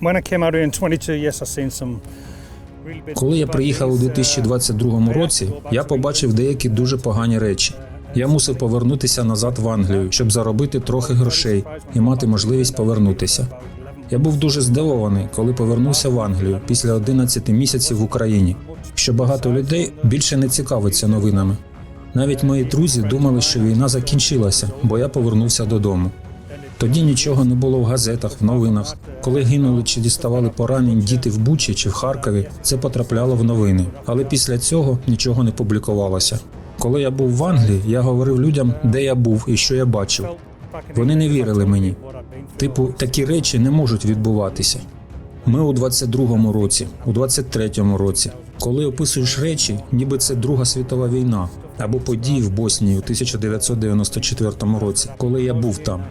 When I came out here in 22, yes, I seen some Коли я приїхав у it's, uh, 2022 році, я побачив деякі дуже погані речі. Я мусив повернутися назад в Англію, щоб заробити трохи грошей і мати можливість повернутися. Я був дуже здивований, коли повернувся в Англію після 11 місяців в Україні, що багато людей більше не цікавиться новинами. Навіть мої друзі думали, що війна закінчилася, бо я повернувся додому. Тоді нічого не було в газетах, в новинах. Коли гинули чи діставали поранень діти в Бучі чи в Харкові, це потрапляло в новини. Але після цього нічого не публікувалося. Коли я був в Англії, я говорив людям, де я був і що я бачив. Вони не вірили мені. Типу, такі речі не можуть відбуватися. Ми у 22-му році, у 23-му році, коли описуєш речі, ніби це Друга світова війна або події в Боснії у 1994 році, коли я був там.